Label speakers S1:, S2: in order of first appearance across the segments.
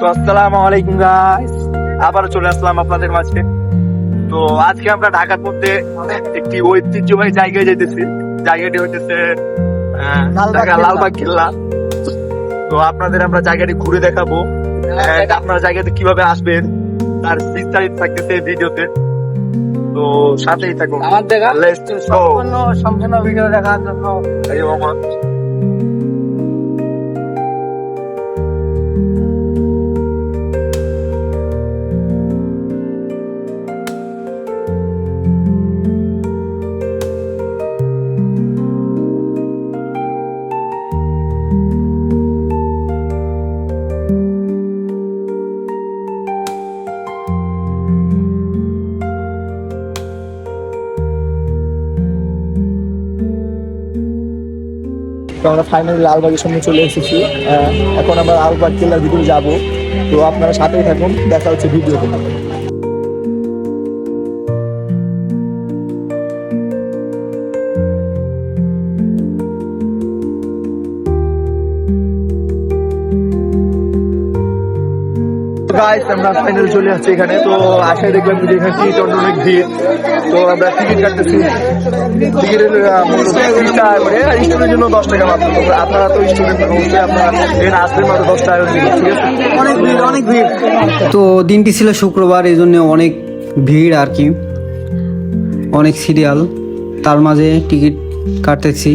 S1: তো আসসালামু আলাইকুম গাইস আবারও চলে আসলাম আপনাদের মাঝে। তো আজকে আমরা ঢাকার মধ্যে একটি ঐতিহ্যবাহী জায়গায় যেতেছি জায়গাটি হইতেছে
S2: লালবাগ
S1: ঢাকা লালবাগ কেল্লা। তো আপনাদের আমরা জায়গাটি ঘুরে দেখাবো। আপনারা জায়গাতে কীভাবে আসবেন তার বিস্তারিত থাকতেছে ভিডিওতে। তো সাথেই থাকুন।
S2: আমার দেখা সম্পূর্ণ সম্পূর্ণ ভিডিও দেখার জন্য।
S1: তো আমরা ফাইনালি লালবাগের সামনে চলে এসেছি। এখন আমরা লালবাগ কেল্লার ভিতরে যাব। তো আপনারা সাথেই থাকুন, দেখা হচ্ছে ভিডিওতে। গাইস আমরা ফাইনাল চলে আসছি এখানে। তো আশায় দেখলাম যে এখানে টিকিট অনেক ভিড়। তো আমরা টিকিট কাটতেছি। টিকিটের মূল্য তিরিশ টাকা করে স্টুডেন্টের জন্য দশ টাকা মাত্র আপনারা তো স্টুডেন্ট অবশ্যই আপনারা এখানে আসবেন মাত্র দশ টাকা করে ঠিক আছে?
S2: অনেক ভিড় অনেক ভিড়।
S3: তো দিনটি ছিল শুক্রবার এই জন্য অনেক ভিড় আর কি। অনেক সিরিয়াল তার মাঝে টিকিট কাটতেছি।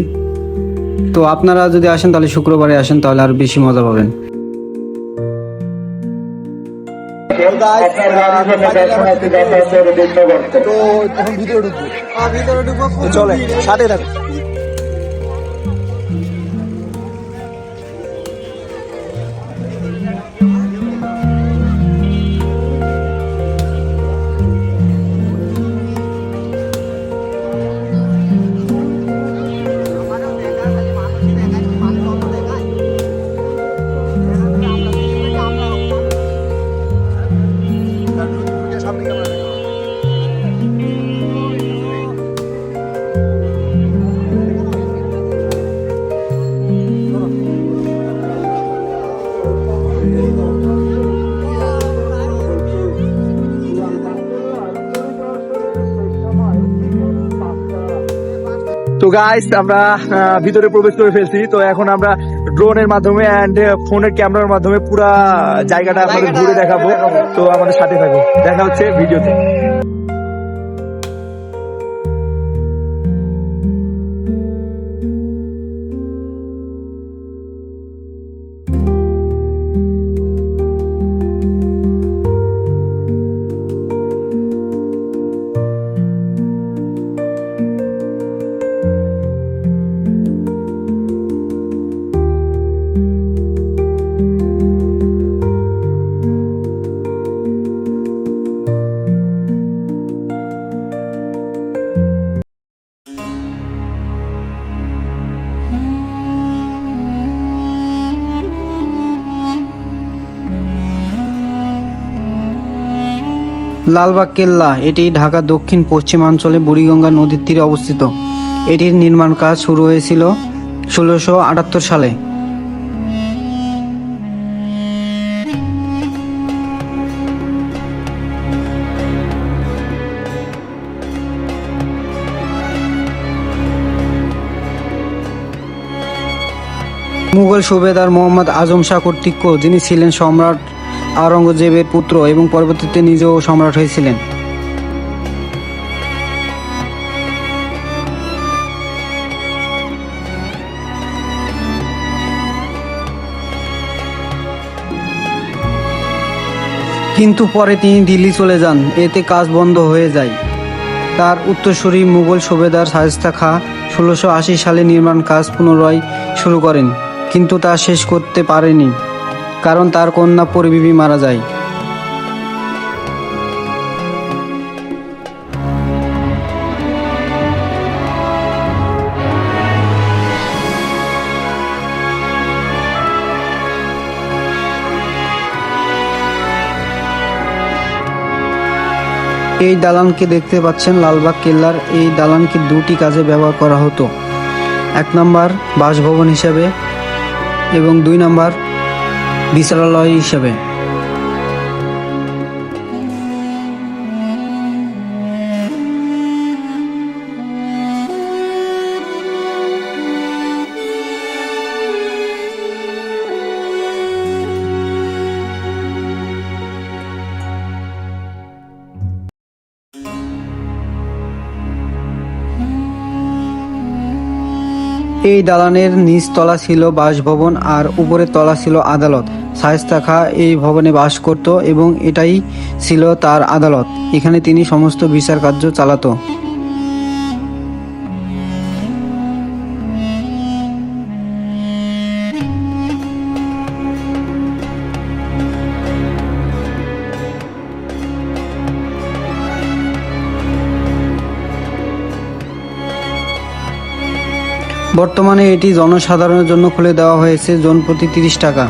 S3: তো আপনারা যদি আসেন তাহলে শুক্রবারে আসেন তাহলে আর বেশি মজা পাবেন।
S1: তো এখন ভিতরে ঢুকবো।
S2: ভিতরে ঢুকবো
S1: তো চলে সাথে থাকুন। তো গাইস আমরা ভিতরে প্রবেশ করে ফেলছি। তো এখন আমরা ড্রোনের মাধ্যমে অ্যান্ড ফোনের ক্যামেরার মাধ্যমে পুরা জায়গাটা আপনাদের ঘুরে দেখাবো। তো আমাদের সাথে থাকো। দেখা হচ্ছে ভিডিওতে
S3: লালবাগ কেল্লা, এটি ঢাকা দক্ষিণ পশ্চিমাঞ্চলে বুড়িগঙ্গা নদীর তীরে অবস্থিত। এটির নির্মাণ কাজ শুরু হয়েছিল ষোলোশো আটাত্তর সালে। মুঘল সুবেদার মোহাম্মদ আজম শাহ কর্তৃক যিনি ছিলেন সম্রাট আওরঙ্গজেবের পুত্র এবং পরবর্তীতে নিজেও সম্রাট হয়েছিলেন। কিন্তু পরে তিনি দিল্লি চলে যান। এতে কাজ বন্ধ হয়ে যায়। তার উত্তরসূরি মুঘল সুবেদার শায়েস্তা খাঁ ষোলোশো সালে নির্মাণ কাজ পুনরায় শুরু করেন, কিন্তু তা শেষ করতে পারেনি। কারণ তার কন্যা পরিবিবি মারা যায়। এই দালানকে দেখতে পাচ্ছেন লালবাগ কেল্লার এই দালানকে দুটি কাজে ব্যবহার করা হতো। এক নম্বর বাসভবন হিসাবে এবং দুই নম্বর বিচারালয় হিসেবে। এই দালানের নিচ তলা ছিল বাসভবন আর উপরের তলা ছিল আদালত। শায়েস্তা খা এই ভবনে বাস করত এবং এটাই ছিল তার আদালত। এখানে তিনি সমস্ত বিচার কার্য চালাতো। বর্তমানে এটি জনসাধারণের জন্য খুলে দেওয়া হয়েছে জন প্রতি তিরিশ টাকা।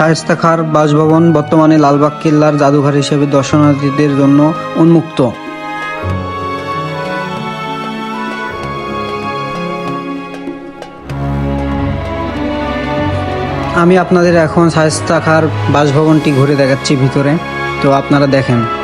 S3: শায়েস্তা খার বাসভবন বর্তমানে লালবাগ কেল্লার জাদুঘর হিসেবে দর্শনার্থীদের জন্য উন্মুক্ত। আমি আপনাদের এখন শায়েস্তা খার বাসভবনটি ঘুরে দেখাচ্ছি ভিতরে। তো আপনারা দেখেন।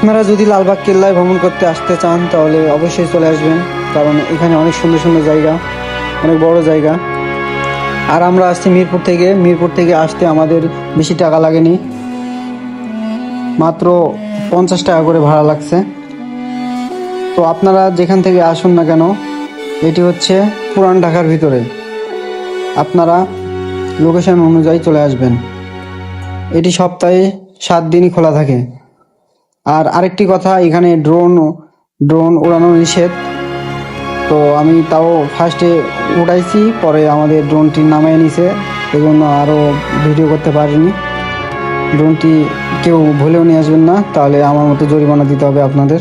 S3: আপনারা যদি লালবাগ কেল্লায় ভ্রমণ করতে আসতে চান, তাহলে অবশ্যই চলে আসবেন, কারণ এখানে অনেক সুন্দর সুন্দর জায়গা, অনেক বড় জায়গা। আর আমরা আসছি মিরপুর থেকে। মিরপুর থেকে আসতে আমাদের বেশি টাকা লাগেনি। মাত্র পঞ্চাশ টাকা করে ভাড়া লাগছে। তো আপনারা যেখান থেকে আসুন না কেন, এটি হচ্ছে পুরান ঢাকার ভিতরে। আপনারা লোকেশন অনুযায়ী চলে আসবেন। এটি সপ্তাহে সাত দিনই খোলা থাকে। আর আরেকটি কথা, এখানে ড্রোন ড্রোন উড়ানো নিষেধ। তো আমি তাও ফার্স্টে উড়াইছি পরে আমাদের ড্রোনটি নামিয়ে নিছে। জন্য আরও ভিডিও করতে পারিনি। ড্রোনটি কেউ ভুলেও নিয়ে আসবেন না, তাহলে আমার মতো জরিমানা দিতে হবে আপনাদের।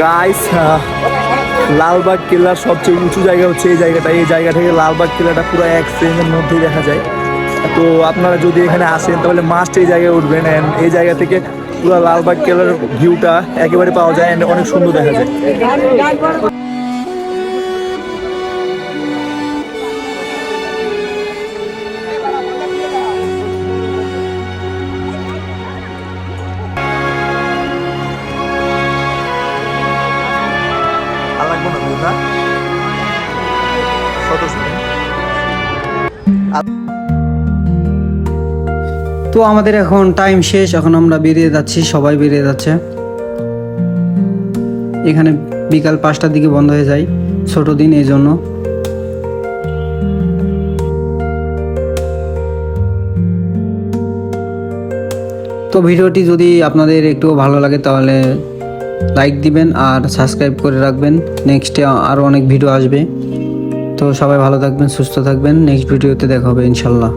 S1: গাইস লালবাগ কেল্লার সবচেয়ে উঁচু জায়গা হচ্ছে এই জায়গাটা। এই জায়গা থেকে লালবাগ কেল্লাটা পুরো এক সেকেন্ডের মধ্যেই দেখা যায়। তো আপনারা যদি এখানে আসেন, তাহলে মাস্ট এই জায়গায় উঠবেন অ্যান্ড এই জায়গা থেকে পুরো লালবাগ কেল্লার ভিউটা একেবারে পাওয়া যায় অ্যান্ড অনেক সুন্দর দেখা যায়।
S3: তো আমাদের এখন টাইম শেষ, এখন আমরা বেরিয়ে যাচ্ছি, সবাই বেরিয়ে যাচ্ছে। এখানে বিকাল পাঁচটার দিকে বন্ধ হয়ে যায়, ছোট দিন এই জন্য। তো ভিডিওটি যদি আপনাদের একটু ভালো লাগে, তাহলে লাইক দিবেন আর সাবস্ক্রাইব করে রাখবেন। নেক্সটে আরও অনেক ভিডিও আসবে। তো সবাই ভালো থাকবেন, সুস্থ থাকবেন। নেক্সট ভিডিওতে দেখা হবে, ইনশাল্লাহ।